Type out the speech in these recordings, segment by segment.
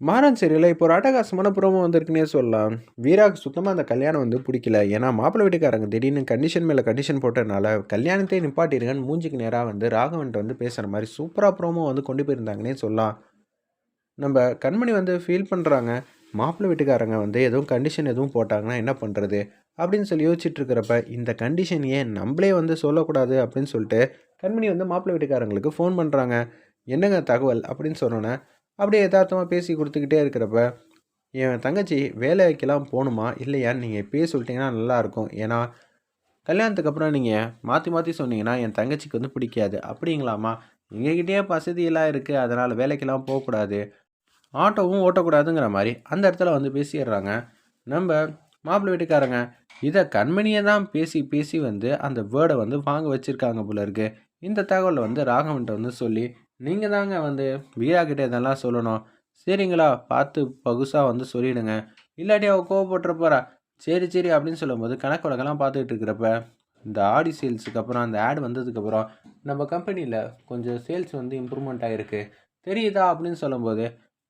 மாறன் சரியில்ல இப்போ ஒரு அட்டகாசமான ப்ரோமோ வந்திருக்குன்னே சொல்லலாம். வீராவுக்கு சுத்தமாக அந்த கல்யாணம் வந்து பிடிக்கல. ஏன்னா மாப்பிள்ளை வீட்டுக்காரங்க திடீர்னு கண்டிஷன் மேலே கண்டிஷன் போட்டதுனால கல்யாணத்தையே நிப்பாட்டிருங்கன்னு மூஞ்சிக்கு நேராக வந்து ராகவன்ட்ட வந்து பேசுகிற மாதிரி சூப்பராக ப்ரோமோ வந்து கொண்டு போயிருந்தாங்கன்னே சொல்லலாம். நம்ம கண்மணி வந்து ஃபீல் பண்ணுறாங்க மாப்பிள்ளை வீட்டுக்காரங்க வந்து எதுவும் கண்டிஷன் எதுவும் போட்டாங்கன்னா என்ன பண்ணுறது அப்படின்னு சொல்லி யோசிச்சுட்டு இருக்கிறப்ப இந்த கண்டிஷன் ஏன் நம்மளே வந்து சொல்லக்கூடாது அப்படின்னு சொல்லிட்டு கண்மணி வந்து மாப்பிள்ளை வீட்டுக்காரங்களுக்கு ஃபோன் பண்ணுறாங்க என்னங்க தகவல் அப்படின்னு சொன்னோன்னே அப்படியே யதார்த்தமாக பேசி கொடுத்துக்கிட்டே இருக்கிறப்ப என் தங்கச்சி வேலைக்கெல்லாம் போகணுமா? இல்லையான்னு நீங்கள் இப்பயே சொல்லிட்டீங்கன்னா நல்லாயிருக்கும். ஏன்னா கல்யாணத்துக்கு அப்புறம் நீங்கள் மாற்றி மாற்றி சொன்னீங்கன்னா என் தங்கச்சிக்கு வந்து பிடிக்காது. அப்படிங்களாம்மா? எங்ககிட்டயே வசதியெல்லாம் இருக்குது அதனால் வேலைக்கெல்லாம் போகக்கூடாது. ஆட்டோவும் ஓட்டக்கூடாதுங்கிற மாதிரி அந்த இடத்துல வந்து பேசிடுறாங்க. நம்ம மாப்பிள்ளை வீட்டுக்காரங்க இதை கண்மணியை தான் பேசி பேசி வந்து அந்த வேர்டை வந்து வாங்க வச்சுருக்காங்க போல இருக்குது இந்த தகவலை வந்து ராகவன்ட்ட வந்து சொல்லி நீங்கள் தாங்க வந்து வீரா இதெல்லாம் சொல்லணும். சரிங்களா? பார்த்து பகுசாக வந்து சொல்லிவிடுங்க இல்லாட்டி அவள் கோவப்பட்டுற போகிறா சரி சரி அப்படின்னு சொல்லும்போது கணக்கு வழக்கெல்லாம் பார்த்துக்கிட்டு இருக்கிறப்ப இந்த ஆடி சேல்ஸுக்கு அப்புறம் அந்த ஆட் வந்ததுக்கப்புறம் நம்ம கம்பெனியில் கொஞ்சம் சேல்ஸ் வந்து இம்ப்ரூவ்மெண்ட் ஆகிருக்கு தெரியுதா? அப்படின்னு சொல்லும்போது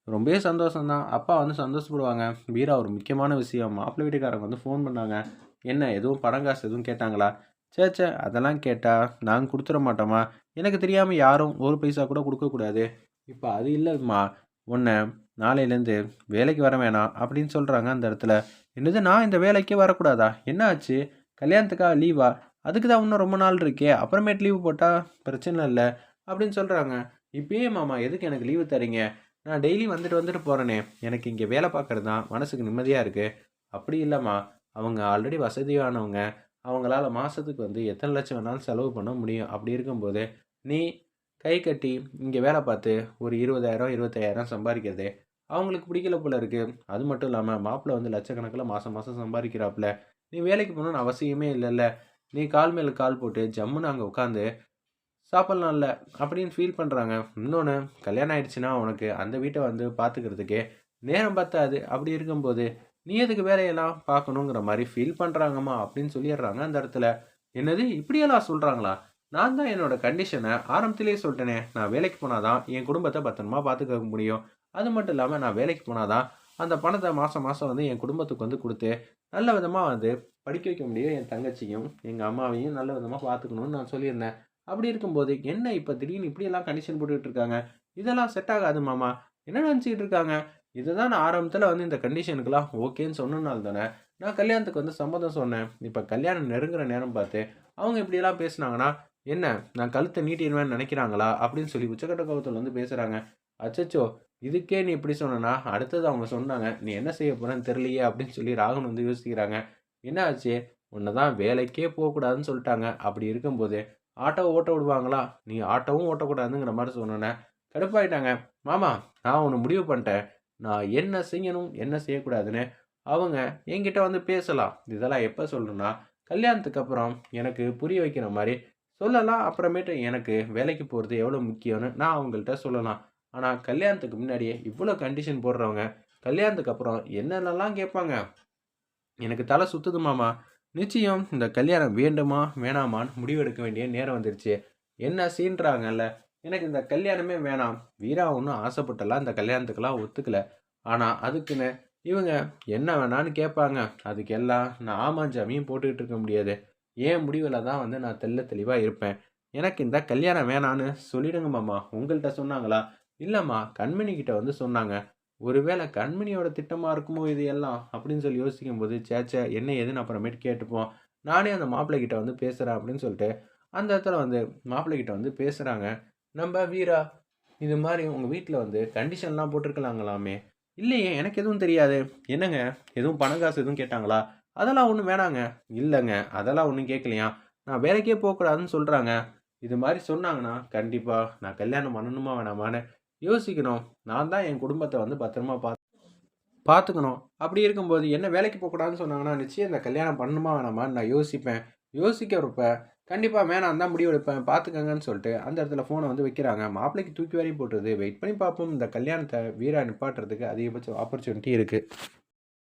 ரொம்பவே சந்தோஷம்தான். அப்பா வந்து சந்தோஷப்படுவாங்க. வீரா ஒரு முக்கியமான விஷயம். மாப்பிள்ளை வீட்டுக்காரங்க வந்து ஃபோன் பண்ணாங்க. என்ன எதுவும் பணம் காசு எதுவும் கேட்டாங்களா? சே சே அதெல்லாம் கேட்டால் நாங்கள் கொடுத்துட மாட்டோமா? எனக்கு தெரியாமல் யாரும் ஒரு பைசா கூட கொடுக்கக்கூடாது இப்போ அது இல்லைம்மா. உன்னை நாளையிலேருந்து வேலைக்கு வர வேணாம் அப்படின்னு சொல்கிறாங்க அந்த இடத்துல. என்னது நான் இந்த வேலைக்கே வரக்கூடாதா? என்ன ஆச்சு? கல்யாணத்துக்கா லீவா? அதுக்கு தான் இன்னும் ரொம்ப நாள் இருக்கே. அப்புறமேட்டு லீவு போட்டால் பிரச்சனை இல்லை அப்படின்னு சொல்கிறாங்க இப்பயே மாமா எதுக்கு எனக்கு லீவு தரீங்க? நான் டெய்லி வந்துட்டு வந்துட்டு போகிறேனே எனக்கு இங்கே வேலை பார்க்குறது தான் மனசுக்கு நிம்மதியாக இருக்குது அப்படி இல்லைம்மா. அவங்க ஆல்ரெடி வசதியானவங்க. அவங்களால மாதத்துக்கு வந்து எத்தனை லட்சம் வேணாலும் செலவு பண்ண முடியும். அப்படி இருக்கும்போது நீ கை கட்டி இங்கே வேலை பார்த்து ஒரு இருபதாயிரம் இருபத்தாயிரம் சம்பாதிக்கிறது அவங்களுக்கு பிடிக்கல போல இருக்குது அது மட்டும் இல்லாமல் மாப்பிள்ளை வந்து லட்சக்கணக்கில் மாதம் மாதம் சம்பாதிக்கிறாப்புல. நீ வேலைக்கு போகணுன்னு அவசியமே இல்லைல்ல. நீ கால் மேலே கால் போட்டு ஜம்முன்னு அங்கே உட்காந்து சாப்பிட்லாம்ல அப்படின்னு ஃபீல் பண்ணுறாங்க இன்னொன்று கல்யாணம் ஆயிடுச்சுன்னா உனக்கு அந்த வீட்டை வந்து பார்த்துக்கிறதுக்கே நேரம் பார்த்தாது அப்படி இருக்கும்போது நீ எதுக்கு வேலையெல்லாம் பார்க்கணுங்கிற மாதிரி ஃபீல் பண்ணுறாங்கம்மா அப்படின்னு சொல்லிடுறாங்க அந்த இடத்துல. என்னது? இப்படியெல்லாம் சொல்கிறாங்களா நான் தான் என்னோட கண்டிஷனை ஆரம்பத்திலேயே சொல்லிட்டேனே. நான் வேலைக்கு போனாதான் என் குடும்பத்தை பத்திரமா பார்த்துக்க முடியும். அது மட்டும் இல்லாமல் நான் வேலைக்கு போனாதான் அந்த பணத்தை மாதம் மாதம் வந்து என் குடும்பத்துக்கு வந்து கொடுத்து நல்ல விதமாக வந்து படிக்க வைக்க முடியும். என் தங்கச்சியும் எங்கள் அம்மாவையும் நல்ல விதமாக பார்த்துக்கணும்னு நான் சொல்லியிருந்தேன். அப்படி இருக்கும்போது என்ன இப்போ திடீர்னு இப்படியெல்லாம் கண்டிஷன் போட்டுக்கிட்டு இருக்காங்க? இதெல்லாம் செட் ஆகாது மாமா. என்ன நினச்சிக்கிட்டு இருக்காங்க? இதுதான் நான் ஆரம்பத்தில் வந்து இந்த கண்டிஷனுக்கெல்லாம் ஓகேன்னு சொன்னனால தானே நான் கல்யாணத்துக்கு வந்து சம்மதம் சொன்னேன். இப்போ கல்யாணம் நெருங்குற நேரம் பார்த்து அவங்க இப்படியெல்லாம் பேசுனாங்கன்னா என்ன நான் கழுத்தை நீட்டிடுவேன்னு நினைக்கிறாங்களா? அப்படின்னு சொல்லி உச்சக்கட்ட கோபத்தில் வந்து பேசுகிறாங்க அச்சச்சோ இதுக்கே நீ இப்படி சொன்னா அடுத்தது அவங்க சொன்னாங்க நீ என்ன செய்ய போறேன்னு தெரியலையே அப்படின்னு சொல்லி ராகுல் வந்து யோசிக்கிறாங்க. என்ன ஆச்சு? உன்னை தான் வேலைக்கே போகக்கூடாதுன்னு சொல்லிட்டாங்க. அப்படி இருக்கும்போது ஆட்டோ ஓட்ட விடுவாங்களா? நீ ஆட்டோவும் ஓட்டக்கூடாதுங்கிற மாதிரி சொன்னேன் கடுப்பாயிட்டாங்க. மாமா நான் ஒன்று முடிவு பண்ணிட்டேன். நான் என்ன செய்யணும் என்ன செய்யக்கூடாதுன்னு அவங்க என்கிட்ட வந்து பேசலாம். இதெல்லாம் எப்போ சொல்லணும்னா கல்யாணத்துக்கு அப்புறம் எனக்கு புரிய வைக்கிற மாதிரி சொல்லலாம். அப்புறமேட்டு எனக்கு வேலைக்கு போகிறது எவ்வளோ முக்கியம்னு நான் அவங்கள்ட்ட சொல்லலாம். ஆனால் கல்யாணத்துக்கு முன்னாடியே இவ்வளோ கண்டிஷன் போடுறவங்க கல்யாணத்துக்கு அப்புறம் என்னென்னலாம் கேட்பாங்க? எனக்கு தலை சுத்துது மாமா. நிச்சயம் இந்த கல்யாணம் வேண்டுமா வேணாமான்னு முடிவெடுக்க வேண்டிய நேரம் வந்துருச்சு. என்ன சீன்றாங்கல்ல? எனக்கு இந்த கல்யாணமே வேணாம். வீரா ஒன்றும் ஆசைப்பட்டலாம் இந்த கல்யாணத்துக்கெல்லாம் ஒத்துக்கல. ஆனால் அதுக்குன்னு இவங்க என்ன வேணான்னு கேட்பாங்க. அதுக்கு எல்லாம் நான் ஆமாஞ்சாமியும் போட்டுக்கிட்டு இருக்க முடியாது. ஏன் முடிவில் தான் வந்து நான் தெல்ல தெளிவாக இருப்பேன். எனக்கு இந்த கல்யாணம் வேணான்னு சொல்லிடுங்க மாமா. உங்கள்கிட்ட சொன்னாங்களா? இல்லைம்மா கண்மணிக்கிட்ட வந்து சொன்னாங்க. ஒருவேளை கண்மணியோட திட்டமாக இருக்குமோ இது எல்லாம்? அப்படின்னு சொல்லி யோசிக்கும் போது சேச்சே என்ன ஏதுன்னு அப்புறமேட்டு கேட்டுப்போம். நானே அந்த மாப்பிள்ளை கிட்ட வந்து பேசுகிறேன் அப்படின்னு சொல்லிட்டு அந்த இடத்துல வந்து மாப்பிள்ளை கிட்ட வந்து பேசுகிறாங்க நம்ம வீரா இது மாதிரி உங்கள் வீட்டில் வந்து கண்டிஷன்லாம் போட்டிருக்கலாங்களாமே? இல்லையே எனக்கு எதுவும் தெரியாது. என்னங்க? எதுவும் பணம் காசு எதுவும் கேட்டாங்களா? அதெல்லாம் ஒன்றும் வேணாங்க. இல்லைங்க அதெல்லாம் ஒன்றும் கேட்கலையா? நான் வேலைக்கே போகக்கூடாதுன்னு சொல்கிறாங்க இது மாதிரி சொன்னாங்கன்னா கண்டிப்பாக நான் கல்யாணம் பண்ணணுமா வேணாமான்னு யோசிக்கணும். நான் தான் என் குடும்பத்தை வந்து பத்திரமா பார்த்து பார்த்துக்கணும் அப்படி இருக்கும்போது என்ன வேலைக்கு போகக்கூடாதுன்னு சொன்னாங்கன்னா நிச்சயம் இந்த கல்யாணம் பண்ணணுமா வேணாமான்னு நான் யோசிப்பேன். யோசிக்கிறப்ப கண்டிப்பாக வேணாம் தான் முடிவு எடுப்பேன் பார்த்துக்கங்கன்னு சொல்லிட்டு அந்த இடத்துல ஃபோனை வந்து வைக்கிறாங்க. மாப்பிள்ளைக்கு தூக்கி வரையும் போட்டுருது. வெயிட் பண்ணி பார்ப்போம். இந்த கல்யாணத்தை வீரா நிப்பாட்டுறதுக்கு அதிகபட்ச ஆப்பர்ச்சுனிட்டி இருக்குது